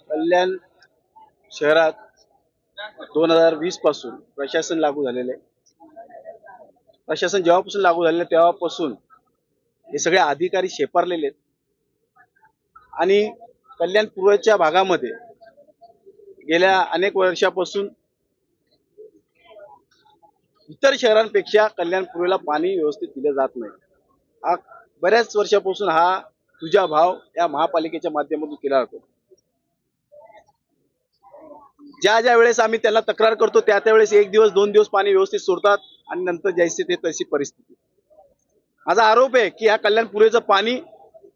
कल्याण शहरात दोन हजार वीसपासून प्रशासन लागू झालेले प्रशासन जेव्हापासून लागू झालेलं आहे तेव्हापासून हे सगळे अधिकारी शेपारलेले आहेत. आणि कल्याण पूर्वच्या भागामध्ये गेल्या अनेक वर्षापासून इतर शहरांपेक्षा कल्याण पूर्वेला पाणी व्यवस्थित दिलं जात नाही. हा बऱ्याच वर्षापासून हा तुझा भाव या महापालिकेच्या माध्यमातून केला जातो. ज्या ज्या वेळेस आम्ही त्यांना तक्रार करतो त्या त्या वेळेस एक दिवस दोन दिवस पाणी व्यवस्थित सोडतात आणि नंतर जैसे ते तशी परिस्थिती. माझा आरोप आहे की या कल्याणपुरेचं पाणी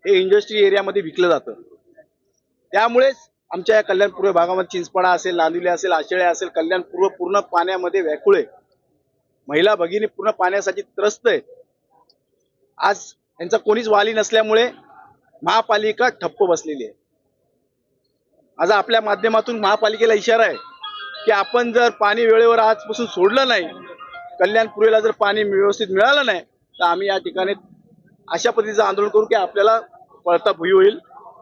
हे इंडस्ट्री एरियामध्ये विकलं जातं. त्यामुळेच आमच्या या कल्याणपूर्व भागामध्ये चिंचपाडा असेल लांदिवली असेल आशेळे असेल कल्याणपूर्व पूर्ण पाण्यामध्ये व्याकुळे महिला भगिनी पूर्ण पाण्यासाठी त्रस्त आहे. आज यांचा कोणीच वाली नसल्यामुळे महापालिका ठप्प बसलेली आहे. आज आपल्या माध्यमातून महापालिकेला इशारा आहे की आपण जर पाणी वेळेवर आजपासून सोडलं नाही कल्याणपुरीला जर पाणी व्यवस्थित मिळालं नाही तर आम्ही या ठिकाणी अशा पद्धतीचं आंदोलन करू की आपल्याला पळता भुई होईल.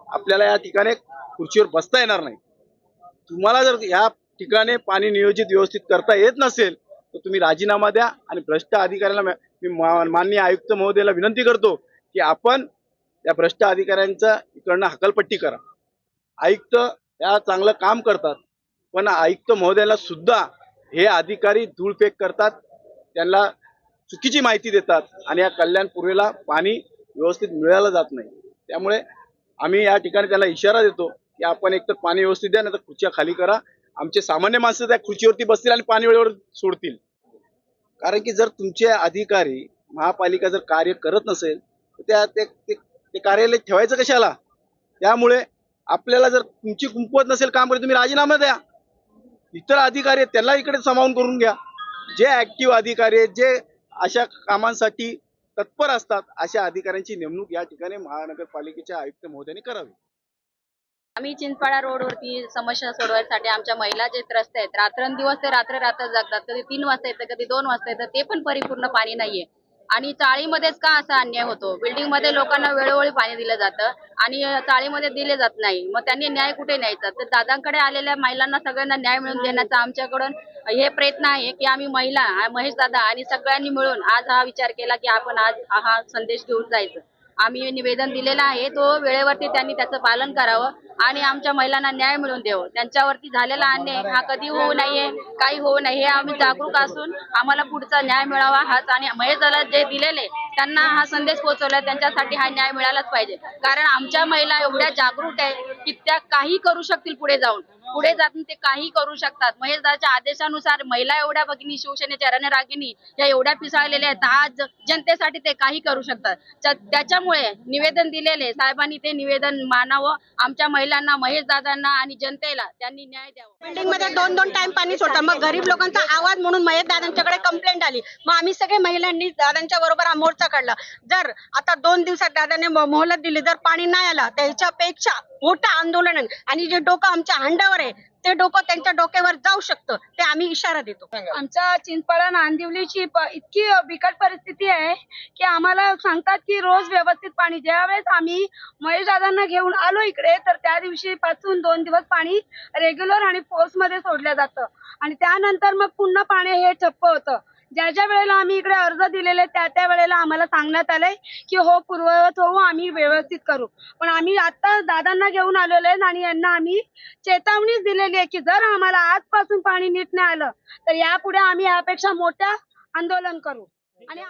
आपल्याला या ठिकाणी खुर्चीवर बसता येणार नाही. तुम्हाला जर या ठिकाणी पाणी नियोजित व्यवस्थित करता येत नसेल तर तुम्ही राजीनामा द्या आणि भ्रष्ट अधिकाऱ्याला मी माननीय आयुक्त महोदयाला विनंती करतो की आपण या भ्रष्ट अधिकाऱ्यांचा इकडनं हकलपट्टी करा. आयुक्त या चांगलं काम करतात. पण आयुक्त महोदयाला सुद्धा हे अधिकारी धूळफेक करतात. त्यांना चुकीची माहिती देतात आणि या कल्याण पूर्वेला पाणी व्यवस्थित मिळालं जात नाही. त्यामुळे आम्ही या ठिकाणी त्याला इशारा देतो की आपण एकतर पाणी व्यवस्थित द्या नाही तर खुर्च्या खाली करा. आमचे सामान्य माणसं त्या खुर्चीवरती बसतील आणि पाणी वेळेवर सोडतील. कारण की जर तुमचे अधिकारी महापालिका जर कार्य करत नसेल तर त्या ते ते- ते कार्यालय ठेवायचं कशाला? त्यामुळे आपल्याला जर तुमची कुंपवत नसेल काम करत तुम्ही राजीनामा द्या. इतर अधिकारी आहेत त्यांना इकडे समावून करून घ्या. जे ऍक्टिव्ह अधिकारी आहेत जे अशा कामांसाठी तत्पर असतात अशा अधिकाऱ्यांची नेमणूक या ठिकाणी महानगरपालिकेच्या आयुक्त महोदयांनी करावी. आम्ही चिंचपाडा रोडवरती समस्या सोडवायसाठी आमच्या महिला जे त्रस्त आहेत रात्रंदिवस ते रात्र रात्र जगतात. कधी तीन वाजता येतं कधी दोन वाजता येतं ते पण परिपूर्ण पाणी नाहीये. आणि चाळीमध्येच का असा अन्याय होतो? बिल्डिंगमध्ये लोकांना वेळोवेळी पाणी दिलं जातं आणि चाळीमध्ये दिले जात नाही. मग त्यांनी न्याय कुठे न्यायचा? तर दादांकडे आलेल्या महिलांना सगळ्यांना न्याय मिळवून देण्याचा आमच्याकडून हे प्रयत्न आहे की आम्ही महिला महेश दादा आणि सगळ्यांनी मिळून आज हा विचार केला की आपण आज हा संदेश घेऊन जायचं. आम्ही निवेदन दिलेलं आहे. तो वेळेवरती त्यांनी त्याचं पालन करावं आणि आमच्या महिलांना न्याय मिळवून द्यावं. त्यांच्यावरती झालेला अन्याय हा कधी होऊ नये काही होऊ नये हे आम्ही जागरूक असून आम्हाला पुढचा न्याय मिळावा हाच आणि महिला जे दिलेले त्यांना हा संदेश पोहोचवला त्यांच्यासाठी हा न्याय मिळालाच पाहिजे. कारण आमच्या महिला एवढ्या जागरूक आहे की त्या काही करू शकतील पुढे जाऊन. पुढे जाऊन ते काही करू शकतात. महेश दादाच्या आदेशानुसार महिला एवढ्या भगिनी शिवसेनेच्या रणरागिनी या एवढ्या पिसाळलेल्या आहेत. आज जनतेसाठी ते काही करू शकतात. त्या- त्याच्यामुळे निवेदन दिलेले साहेबांनी ते निवेदन मानावं. आमच्या महिलांना महेश दादांना आणि जनतेला त्यांनी न्याय द्यावा. बिल्डिंगमध्ये दोन दोन टाइम पाणी सोडतात. मग गरीब लोकांचा आवाज म्हणून महेश दादांच्याकडे कंप्लेंट आली. मग आम्ही सगळे महिलांनी दादांच्या बरोबर हा मोर्चा काढला. जर आता दोन दिवसात दादाने मोहलत दिली जर पाणी नाही आलं त्याच्यापेक्षा मोठं आंदोलन आहे. आणि जे डोकं आमच्या अंडावर आहे ते डोकं त्यांच्या डोक्यावर जाऊ शकतं ते आम्ही इशारा देतो. आमच्या चिंचपाडा नांदिवलीची इतकी बिकट परिस्थिती आहे की आम्हाला सांगतात की रोज व्यवस्थित पाणी ज्यावेळेस आम्ही महेश दादांना घेऊन आलो इकडे तर त्या दिवशी पासून दोन दिवस पाणी रेग्युलर आणि फोर्समध्ये सोडलं जातं. आणि त्यानंतर मग पुन्हा पाणी हे ठप्प होतं. ज्या ज्या वेळेला आम्ही इकडे अर्ज दिलेले त्या त्या वेळेला आम्हाला सांगण्यात आलंय की हो पूर्ववत होऊ आम्ही व्यवस्थित करू. पण आम्ही आता दादांना घेऊन आलेलो आहे आणि यांना आम्ही चेतावणीच दिलेली आहे की जर आम्हाला आजपासून पाणी नीट नाही आलं तर यापुढे आम्ही यापेक्षा मोठं आंदोलन करू. आणि